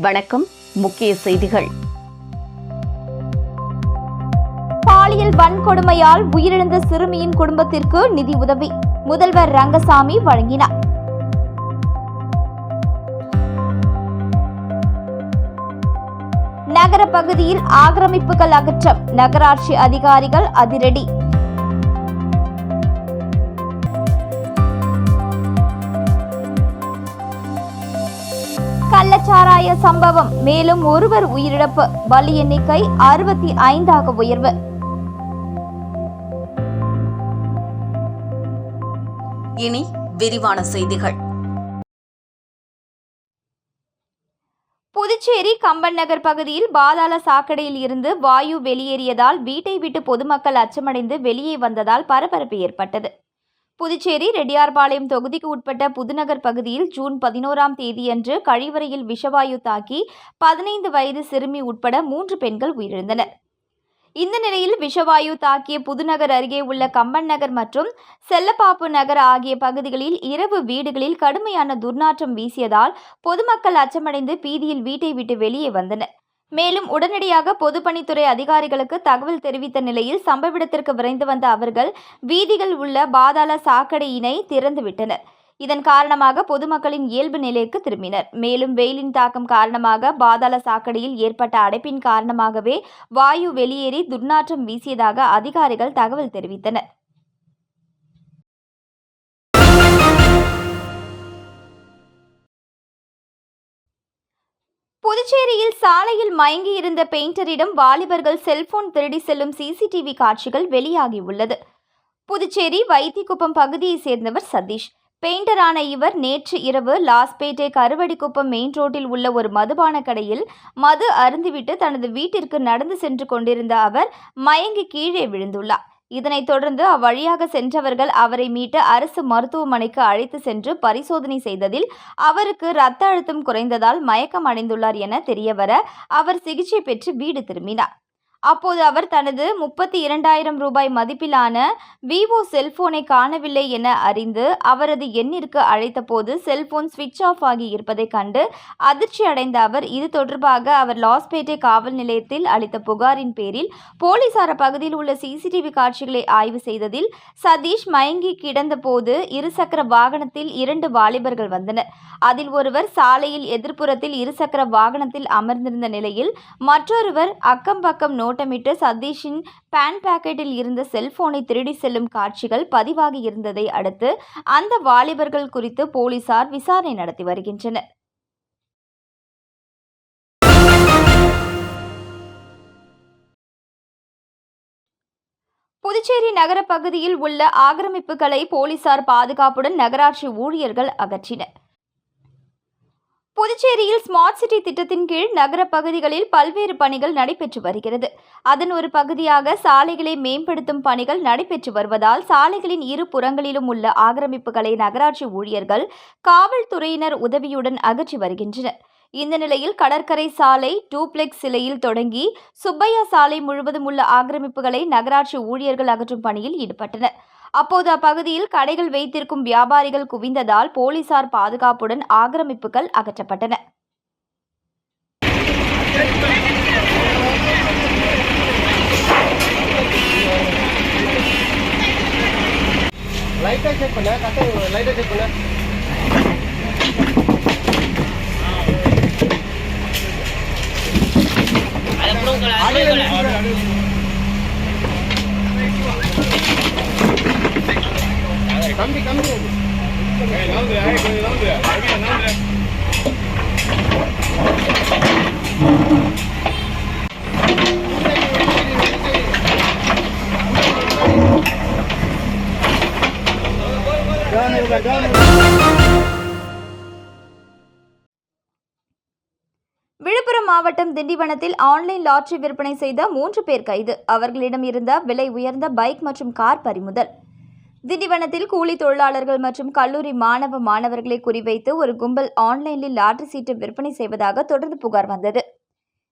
வணக்கம் முக்கிய செய்திகள். பாலியல் வன்கொடுமையால் உயிரிழந்த சிறுமியின் குடும்பத்திற்கு நிதி உதவி முதல்வர் ரங்கசாமி வழங்கினார். நகர பகுதியில் ஆக்கிரமிப்புகள் அகற்றம் நகராட்சி அதிகாரிகள் அதிரடி. கள்ளச்சாராய சம்பவம். மேலும் ஒருவர் உயிரிழப்பு. பலி எண்ணிக்கை அறுபத்தி ஐந்தாக உயர்வு. இனி விரிவான செய்திகள். புதுச்சேரி கம்பன் நகர் பகுதியில் பாதாள சாக்கடையில் இருந்து வாயு வெளியேறியதால் வீட்டை விட்டு பொதுமக்கள் அச்சமடைந்து வெளியே வந்ததால் பரபரப்பு ஏற்பட்டது. புதுச்சேரி ரெட்டியார்பாளையம் தொகுதிக்கு உட்பட்ட புதுநகர் பகுதியில் ஜூன் பதினோராம் தேதியன்று கழிவறையில் விஷவாயு தாக்கி பதினைந்து வயது சிறுமி உட்பட மூன்று பெண்கள் உயிரிழந்தனர். இந்த நிலையில் விஷவாயு தாக்கிய புதுநகர் அருகே உள்ள கம்பன் நகர் மற்றும் செல்லப்பாப்பு நகர் ஆகிய பகுதிகளில் இரவு வீடுகளில் கடுமையான துர்நாற்றம் வீசியதால் பொதுமக்கள் அச்சமடைந்து பீதியில் வீட்டை விட்டு வெளியே வந்தனர். மேலும் உடனடியாக பொதுப்பணித்துறை அதிகாரிகளுக்கு தகவல் தெரிவித்த நிலையில் சம்பவிடத்திற்கு விரைந்து வந்த அவர்கள் வீதிகள் உள்ள பாதாள சாக்கடையினை திறந்துவிட்டனர். இதன் காரணமாக பொதுமக்களின் இயல்பு நிலைக்கு திரும்பினர். மேலும் வெயிலின் தாக்கம் காரணமாக பாதாள சாக்கடையில் ஏற்பட்ட அடைப்பின் காரணமாகவே வாயு வெளியேறி துர்நாற்றம் வீசியதாக அதிகாரிகள் தகவல் தெரிவித்தனர். புதுச்சேரியில் சாலையில் மயங்கி இருந்த பெயிண்டரிடம் வாலிபர்கள் செல்போன் திருடி செல்லும் சிசிடிவி காட்சிகள் வெளியாகியுள்ளது. புதுச்சேரி வைத்திக்குப்பம் பகுதியைச் சேர்ந்தவர் சதீஷ். பெயிண்டரான இவர் நேற்று இரவு லாஸ்பேட்டை கருவடிக்குப்பம் மெயின் ரோட்டில் உள்ள ஒரு மதுபான கடையில் மது அருந்துவிட்டு தனது வீட்டிற்கு நடந்து சென்று கொண்டிருந்த அவர் மயங்கி கீழே விழுந்துள்ளார். இதனைத் தொடர்ந்து அவ்வழியாக சென்றவர்கள் அவரை மீட்டு அரசு மருத்துவமனைக்கு அழைத்து சென்று பரிசோதனை செய்ததில் அவருக்கு இரத்த அழுத்தம் குறைந்ததால் மயக்கம் அடைந்துள்ளார் என தெரியவர அவர் சிகிச்சை பெற்று வீடு திரும்பினார். அப்போது அவர் தனது முப்பத்தி இரண்டாயிரம் ரூபாய் மதிப்பிலான விவோ செல்போனை காணவில்லை என அறிந்து அவரது எண்ணிற்கு அழைத்தபோது செல்போன் சுவிட்ச் ஆஃப் ஆகி இருப்பதைக் கண்டு அதிர்ச்சி அடைந்த அவர் இது தொடர்பாக அவர் லாஸ்பேட்டை காவல் நிலையத்தில் அளித்த புகாரின் பேரில் போலீசார் பகுதியில் உள்ள சிசிடிவி காட்சிகளை ஆய்வு செய்ததில் சதீஷ் மயங்கி கிடந்தபோது இருசக்கர வாகனத்தில் இரண்டு வாலிபர்கள் வந்தனர். அதில் ஒருவர் சாலையில் எதிர்ப்புறத்தில் இருசக்கர வாகனத்தில் அமர்ந்திருந்த நிலையில் மற்றொருவர் அக்கம் பக்கம் நோட்டமிட்டு சதீஷின் பேன் பாக்கெட்டில் இருந்த செல்போனை திருடி செல்லும் காட்சிகள் பதிவாகி இருந்ததை அடுத்து அந்த வாலிபர்கள் குறித்து போலீசார் விசாரணை நடத்தி வருகின்றனர். புதுச்சேரி நகர பகுதியில் உள்ள ஆக்கிரமிப்புகளை போலீசார் பாதுகாப்புடன் நகராட்சி ஊழியர்கள் அகற்றினர். புதுச்சேரியில் ஸ்மார்ட் சிட்டி திட்டத்தின் கீழ் நகர பகுதிகளில் பல்வேறு பணிகள் நடைபெற்று வருகிறது. அதன் ஒரு பகுதியாக சாலைகளை மேம்படுத்தும் பணிகள் நடைபெற்று வருவதால் சாலைகளின் இரு புறங்களிலும் உள்ள ஆக்கிரமிப்புகளை நகராட்சி ஊழியர்கள் காவல்துறையினர் உதவியுடன் அகற்றி வருகின்றனர். இந்த நிலையில் கடற்கரை சாலை டூப்ளெக்ஸ் சிலையில் தொடங்கி சுப்பையா சாலை முழுவதும் உள்ள ஆக்கிரமிப்புகளை நகராட்சி ஊழியர்கள் அகற்றும் பணியில் ஈடுபட்டனர். அப்போது அப்பகுதியில் கடைகள் வைத்திருக்கும் வியாபாரிகள் குவிந்ததால் போலீசார் பாதுகாப்புடன் ஆக்கிரமிப்புகள் அகற்றப்பட்டன. லைட்டா செக் பண்ண கட்ட லைட்டா செக் பண்ண. கம்பி கம்பி. விழுப்புரம் மாவட்டம் திண்டிவனத்தில் ஆன்லைன் லாட்ரி விற்பனை செய்த மூன்று பேர் கைது. அவர்களிடம் இருந்த விலை உயர்ந்த பைக் மற்றும் கார் பறிமுதல். திண்டிவனத்தில் கூலி தொழிலாளர்கள் மற்றும் கல்லூரி மாணவ மாணவர்களை குறிவைத்து ஒரு கும்பல் ஆன்லைனில் லாட்டரி சீட்டு விற்பனை செய்வதாக தொடர்ந்து புகார் வந்தது.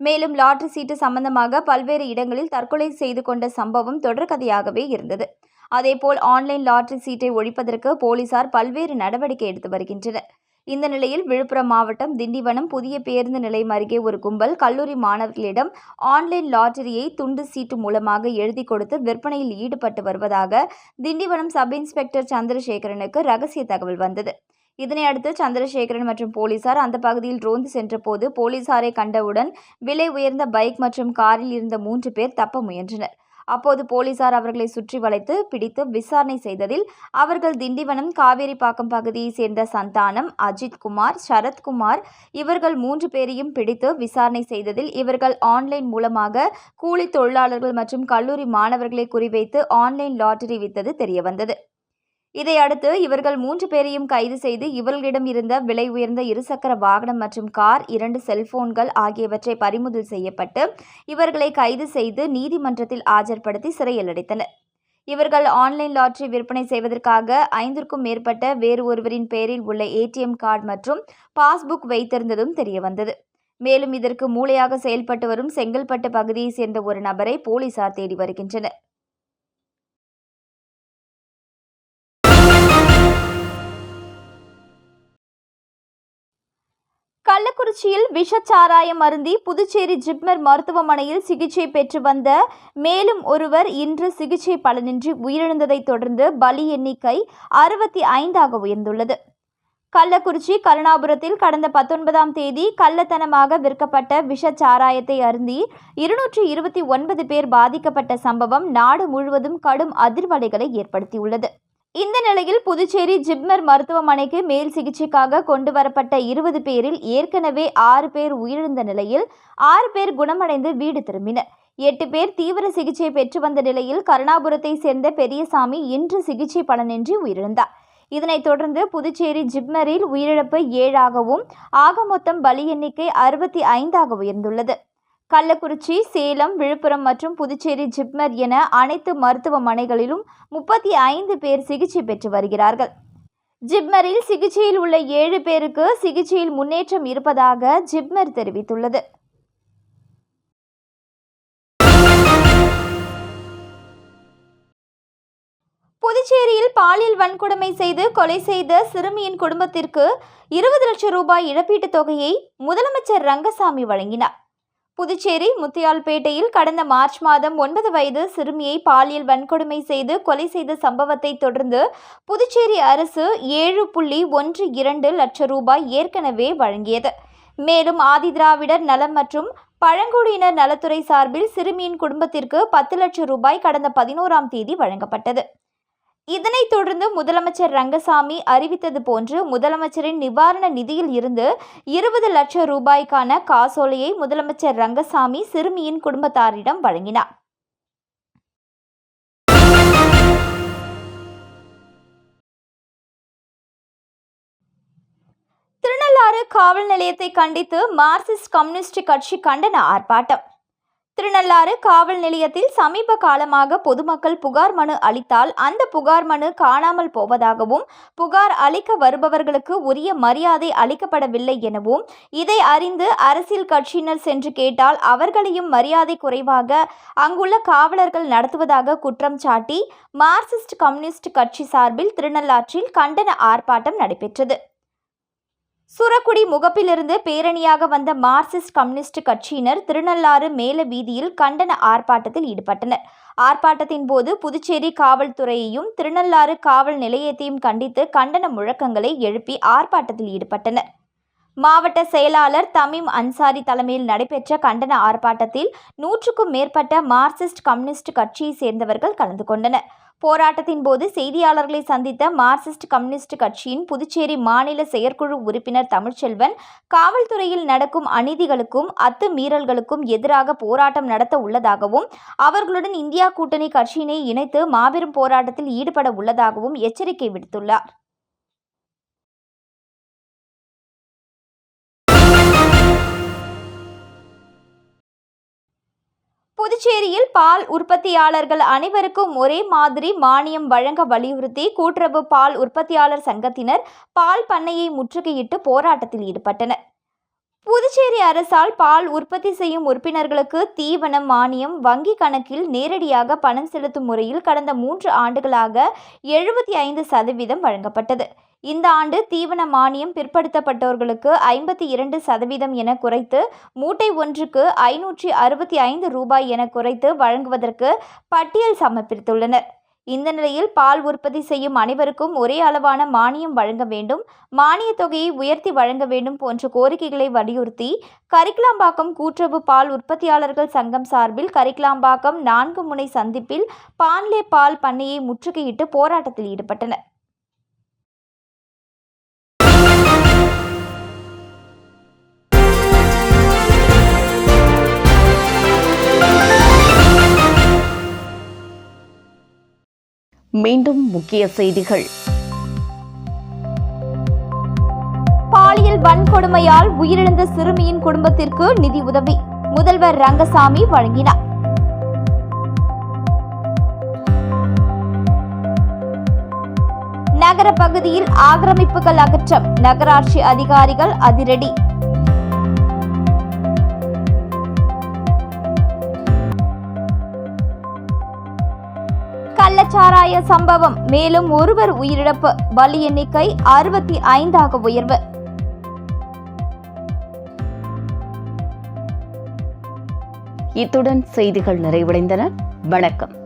மேலும் லாட்டரி சீட்டு சம்பந்தமாக பல்வேறு இடங்களில் தற்கொலை செய்து கொண்ட சம்பவம் தொடர்கதையாகவே இருந்தது. அதேபோல் ஆன்லைன் லாட்டரி சீட்டை ஒழிப்பதற்கு போலீசார் பல்வேறு நடவடிக்கை எடுத்து வருகின்றனர். இந்த நிலையில் விழுப்புரம் மாவட்டம் திண்டிவனம் புதிய பேருந்து நிலையம் அருகே ஒரு கும்பல் கல்லூரி மாணவர்களிடம் ஆன்லைன் லாட்டரியை துண்டு சீட்டு மூலமாக எழுதி கொடுத்து விற்பனையில் ஈடுபட்டு வருவதாக திண்டிவனம் சப் இன்ஸ்பெக்டர் சந்திரசேகரனுக்கு ரகசிய தகவல் வந்தது. இதனை அடுத்து சந்திரசேகரன் மற்றும் போலீசார் அந்த பகுதியில் ரோந்து சென்றபோது போலீசாரை கண்டவுடன் விலை உயர்ந்த பைக் மற்றும் காரில் இருந்த மூன்று பேர் தப்ப முயன்றனர். அப்போது போலீசார் அவர்களை சுற்றி வளைத்து பிடித்து விசாரணை செய்ததில் அவர்கள் திண்டிவனம் காவேரிப்பாக்கம் பகுதியைச் சேர்ந்த சந்தானம் அஜித்குமார் சரத்குமார் இவர்கள் மூன்று பேரையும் பிடித்து விசாரணை செய்ததில் இவர்கள் ஆன்லைன் மூலமாக கூலி தொழிலாளர்கள் மற்றும் கல்லூரி மாணவர்களை குறிவைத்து ஆன்லைன் லாட்டரி வித்தது தெரியவந்தது. இதையடுத்து இவர்கள் மூன்று பேரையும் கைது செய்து இவர்களிடம் இருந்த விலை உயர்ந்த இருசக்கர வாகனம் மற்றும் கார் இரண்டு செல்போன்கள் ஆகியவற்றை பறிமுதல் செய்யப்பட்டு இவர்களை கைது செய்து நீதிமன்றத்தில் ஆஜர்படுத்தி சிறையில் அடைத்தனர். இவர்கள் ஆன்லைன் லாட்டரி விற்பனை செய்வதற்காக ஐந்திற்கும் மேற்பட்ட வேறு ஒருவரின் பெயரில் உள்ள ஏடிஎம் கார்டு மற்றும் பாஸ்புக் வைத்திருந்ததும் தெரியவந்தது. மேலும் இதற்கு மூளையாக செயல்பட்டு வரும் செங்கல்பட்டு பகுதியைச் சேர்ந்த ஒரு நபரை போலீசார் தேடி வருகின்றனர். கள்ளக்குறிச்சியில் விஷச்சாராயம் அருந்தி புதுச்சேரி ஜிப்மர் மருத்துவமனையில் சிகிச்சை பெற்று வந்த மேலும் ஒருவர் இன்று சிகிச்சை பலனின்றி உயிரிழந்ததைத் தொடர்ந்து பலி எண்ணிக்கை அறுபத்தி ஐந்தாக உயர்ந்துள்ளது. கள்ளக்குறிச்சி கருணாபுரத்தில் கடந்த பத்தொன்பதாம் தேதி கள்ளத்தனமாக விற்கப்பட்ட விஷச்சாராயத்தை அருந்தி இருநூற்றி இருபத்தி ஒன்பது பேர் பாதிக்கப்பட்ட சம்பவம் நாடு முழுவதும் கடும் அதிர்வலைகளை ஏற்படுத்தியுள்ளது. இந்த நிலையில் புதுச்சேரி ஜிப்மர் மருத்துவமனைக்கு மேல் சிகிச்சைக்காக கொண்டு வரப்பட்ட இருபது பேரில் ஏற்கனவே ஆறு பேர் உயிரிழந்த நிலையில் ஆறு பேர் குணமடைந்து வீடு திரும்பினர். எட்டு பேர் தீவிர சிகிச்சை பெற்று வந்த நிலையில் கருணாபுரத்தை சேர்ந்த பெரியசாமி இன்று சிகிச்சை பலனின்றி உயிரிழந்தார். இதனைத் தொடர்ந்து புதுச்சேரி ஜிப்மரில் உயிரிழப்பு ஏழாகவும் ஆக மொத்தம் பலி எண்ணிக்கை அறுபத்தி ஐந்தாக உயர்ந்துள்ளது. கள்ளக்குறிச்சி சேலம் விழுப்புரம் மற்றும் புதுச்சேரி ஜிப்மர் என அனைத்து மருத்துவமனைகளிலும் முப்பத்தி ஐந்து பேர் சிகிச்சை பெற்று வருகிறார்கள். ஜிப்மரில் சிகிச்சையில் உள்ள ஏழு பேருக்கு சிகிச்சையில் முன்னேற்றம் இருப்பதாக ஜிப்மர் தெரிவித்துள்ளது. புதுச்சேரியில் பாலியல் வன்கொடுமை செய்து கொலை செய்த சிறுமியின் குடும்பத்திற்கு இருபது லட்சம் ரூபாய் இழப்பீட்டுத் தொகையை முதலமைச்சர் ரங்கசாமி வழங்கினார். புதுச்சேரி முத்தியால்பேட்டையில் கடந்த மார்ச் மாதம் ஒன்பது வயது சிறுமியை பாலியல் வன்கொடுமை செய்து கொலை செய்த சம்பவத்தை தொடர்ந்து புதுச்சேரி அரசு ஏழு புள்ளி ஒன்று இரண்டு லட்சம் ரூபாய் ஏற்கனவே வழங்கியது. மேலும் ஆதிதிராவிடர் நலம் மற்றும் பழங்குடியினர் நலத்துறை சார்பில் சிறுமியின் குடும்பத்திற்கு பத்து லட்சம் ரூபாய் கடந்த பதினோராம் தேதி வழங்கப்பட்டது. இதனைத் தொடர்ந்து முதலமைச்சர் ரங்கசாமி அறிவித்தது போன்று முதலமைச்சரின் நிவாரண நிதியில் இருந்து இருபது லட்சம் ரூபாய்க்கான காசோலையை முதலமைச்சர் ரங்கசாமி சிறுமியின் குடும்பத்தாரிடம் வழங்கினார். திருநள்ளாறு காவல் நிலையத்தை கண்டித்து மார்க்சிஸ்ட் கம்யூனிஸ்ட் கட்சி கண்டன ஆர்ப்பாட்டம். திருநள்ளாறு காவல் நிலையத்தில் சமீப காலமாக பொதுமக்கள் புகார் மனு அளித்தால் அந்த புகார் மனு காணாமல் போவதாகவும் புகார் அளிக்க வருபவர்களுக்கு உரிய மரியாதை அளிக்கப்படவில்லை எனவும் இதை அறிந்து அரசியல் கட்சியினர் சென்று கேட்டால் அவர்களையும் மரியாதை குறைவாக அங்குள்ள காவலர்கள் நடத்துவதாக குற்றம் சாட்டி மார்க்சிஸ்ட் கம்யூனிஸ்ட் கட்சி சார்பில் திருநள்ளாற்றில் கண்டன ஆர்ப்பாட்டம் நடைபெற்றது. சுரக்குடி முகப்பிலிருந்து பேரணியாக வந்த மார்க்சிஸ்ட் கம்யூனிஸ்ட் கட்சியினர் திருநள்ளாறு மேல வீதியில் கண்டன ஆர்ப்பாட்டத்தில் ஈடுபட்டனர். ஆர்ப்பாட்டத்தின் போது புதுச்சேரி காவல்துறையையும் திருநள்ளாறு காவல் நிலையத்தையும் கண்டித்து கண்டன முழக்கங்களை எழுப்பி ஆர்ப்பாட்டத்தில் ஈடுபட்டனர். மாவட்ட செயலாளர் தமீம் அன்சாரி தலைமையில் நடைபெற்ற கண்டன ஆர்ப்பாட்டத்தில் நூற்றுக்கும் மேற்பட்ட மார்க்சிஸ்ட் கம்யூனிஸ்ட் கட்சியை சேர்ந்தவர்கள் கலந்து கொண்டனர். போராட்டத்தின் போது செய்தியாளர்களை சந்தித்த மார்க்சிஸ்ட் கம்யூனிஸ்ட் கட்சியின் புதுச்சேரி மாநில செயற்குழு உறுப்பினர் தமிழ்ச்செல்வன் காவல்துறையில் நடக்கும் அநீதிகளுக்கும் அத்துமீறல்களுக்கும் எதிராக போராட்டம் நடத்த உள்ளதாகவும் அவர்களுடன் இந்தியா கூட்டணி கட்சியினை இணைத்து மாபெரும் போராட்டத்தில் ஈடுபட உள்ளதாகவும் எச்சரிக்கை விடுத்துள்ளார். புதுச்சேரியில் பால் உற்பத்தியாளர்கள் அனைவருக்கும் ஒரே மாதிரி மானியம் வழங்க வலியுறுத்தி கூட்டுறவு பால் உற்பத்தியாளர் சங்கத்தினர் பால் பண்ணையை முற்றுகையிட்டு போராட்டத்தில் ஈடுபட்டனர். புதுச்சேரி அரசால் பால் உற்பத்தி செய்யும் உறுப்பினர்களுக்கு தீவனம் மானியம் வங்கி கணக்கில் நேரடியாக பணம் செலுத்தும் முறையில் கடந்த மூன்று ஆண்டுகளாக எழுபத்தி ஐந்து சதவீதம் வழங்கப்பட்டது. இந்த ஆண்டு தீவன மானியம் பிற்படுத்தப்பட்டோர்களுக்கு ஐம்பத்தி இரண்டு சதவீதம் என குறைத்து மூட்டை ஒன்றுக்கு ஐநூற்றி அறுபத்தி ஐந்து ரூபாய் என குறைத்து வழங்குவதற்கு பட்டியல் சமர்ப்பித்துள்ளனர். இந்த நிலையில் பால் உற்பத்தி செய்யும் அனைவருக்கும் ஒரே அளவான மானியம் வழங்க வேண்டும் மானியத் தொகையை உயர்த்தி வழங்க வேண்டும் போன்ற கோரிக்கைகளை வலியுறுத்தி கரிக்கலாம்பாக்கம் கூட்டுறவு பால் உற்பத்தியாளர்கள் சங்கம் சார்பில் கரிக்கலாம்பாக்கம் நான்கு முனை சந்திப்பில் பான்லே பால் பண்ணையை முற்றுகையிட்டு போராட்டத்தில் ஈடுபட்டனர். மீண்டும் முக்கிய செய்திகள். பாலியல் வன்கொடுமையால் உயிரிழந்த சிறுமியின் குடும்பத்திற்கு நிதி உதவி. முதல்வர் ரங்கசாமி வழங்கினார். நகர பகுதியில் ஆக்கிரமிப்புகள் அகற்றம். நகராட்சி அதிகாரிகள் அதிரடி. சாராய சம்பவம். மேலும் ஒருவர் உயிரிழப்பு. பலி எண்ணிக்கை அறுபத்தி ஐந்தாக உயர்வு. இத்துடன் செய்திகள் நிறைவடைந்தன. வணக்கம்.